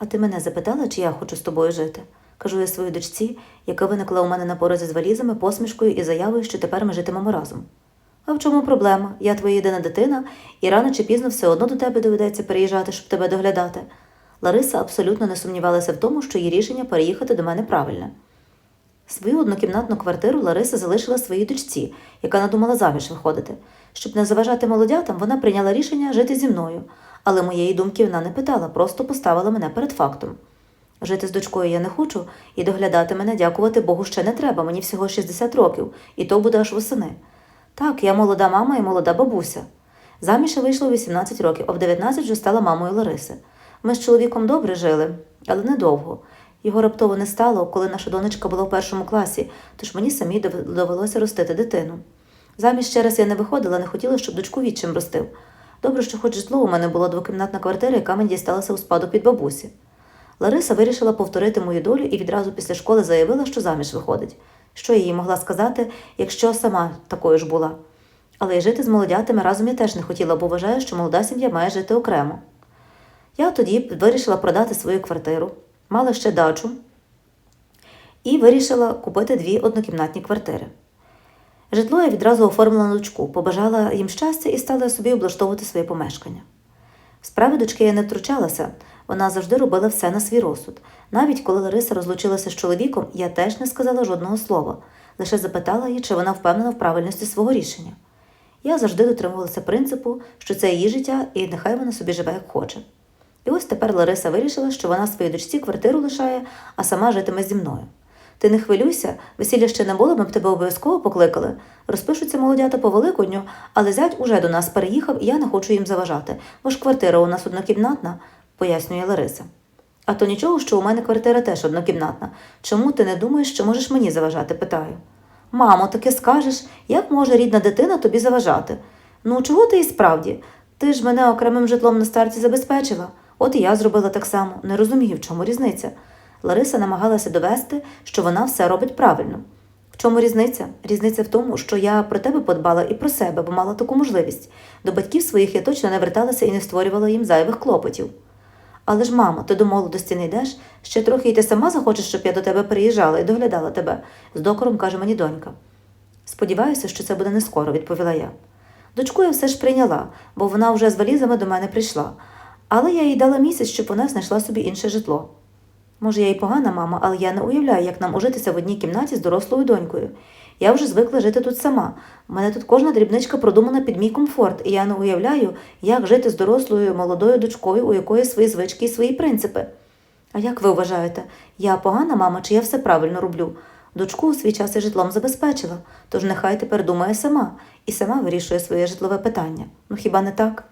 А ти мене запитала, чи я хочу з тобою жити? Кажу я своїй дочці, яка виникла у мене на порозі з валізами, посмішкою і заявою, що тепер ми житимемо разом. А в чому проблема? Я твоя єдина дитина, і рано чи пізно все одно до тебе доведеться переїжджати, щоб тебе доглядати. Лариса абсолютно не сумнівалася в тому, що її рішення переїхати до мене правильне. Свою однокімнатну квартиру Лариса залишила своїй дочці, яка надумала заміж виходити. Щоб не заважати молодятам, вона прийняла рішення жити зі мною, але моєї думки вона не питала, просто поставила мене перед фактом. Жити з дочкою я не хочу, і доглядати мене, дякувати Богу, ще не треба. Мені всього 60 років, і то буде аж восени. Так, я молода мама і молода бабуся. Заміж я вийшла у 18 років, а в 19 вже стала мамою Лариси. Ми з чоловіком добре жили, але недовго. Його раптово не стало, коли наша донечка була в першому класі, тож мені самій довелося ростити дитину. Заміж ще раз я не виходила, не хотіла, щоб дочку відчим ростив. Добре, що хоч житло у мене була двокімнатна квартира, яка мені дісталася у спадок від бабусі. Лариса вирішила повторити мою долю і відразу після школи заявила, що заміж виходить. Що їй могла сказати, якщо сама такою ж була. Але й жити з молодятами разом я теж не хотіла, бо вважаю, що молода сім'я має жити окремо. Я тоді вирішила продати свою квартиру, мала ще дачу і вирішила купити дві однокімнатні квартири. Житло я відразу оформила на дочку, побажала їм щастя і стала собі облаштовувати своє помешкання. В справи дочки я не втручалася, вона завжди робила все на свій розсуд. Навіть коли Лариса розлучилася з чоловіком, я теж не сказала жодного слова, лише запитала її, чи вона впевнена в правильності свого рішення. Я завжди дотримувалася принципу, що це її життя, і нехай вона собі живе як хоче. І ось тепер Лариса вирішила, що вона своїй дочці квартиру лишає, а сама житиме зі мною. Ти не хвилюйся, весілля ще не було, ми б тебе обов'язково покликали. Розпишуться молодята по Великодню, але зять уже до нас переїхав, і я не хочу їм заважати, бо ж квартира у нас однокімнатна, пояснює Лариса. А то нічого, що у мене квартира теж однокімнатна. Чому ти не думаєш, що можеш мені заважати? питаю. Мамо, таке скажеш, як може рідна дитина тобі заважати? Ну, чого ти і справді? Ти ж мене окремим житлом на старті забезпечила. От і я зробила так само, не розумію, в чому різниця. Лариса намагалася довести, що вона все робить правильно. В чому різниця? Різниця в тому, що я про тебе подбала і про себе, бо мала таку можливість. До батьків своїх я точно не верталася і не створювала їм зайвих клопотів. Але ж, мамо, ти до молодості не йдеш, ще трохи і ти сама захочеш, щоб я до тебе приїжджала і доглядала тебе, з докором каже мені донька. Сподіваюся, що це буде не скоро, відповіла я. Дочку я все ж прийняла, бо вона вже з валізами до мене прийшла. Але я їй дала місяць, щоб вона знайшла собі інше житло. Може, я й погана мама, але я не уявляю, як нам ужитися в одній кімнаті з дорослою донькою. Я вже звикла жити тут сама. У мене тут кожна дрібничка продумана під мій комфорт, і я не уявляю, як жити з дорослою молодою дочкою, у якої свої звички і свої принципи. А як ви вважаєте, я погана мама, чи я все правильно роблю? Дочку у свій час і житлом забезпечила, тож нехай тепер думає сама і сама вирішує своє житлове питання. Ну хіба не так?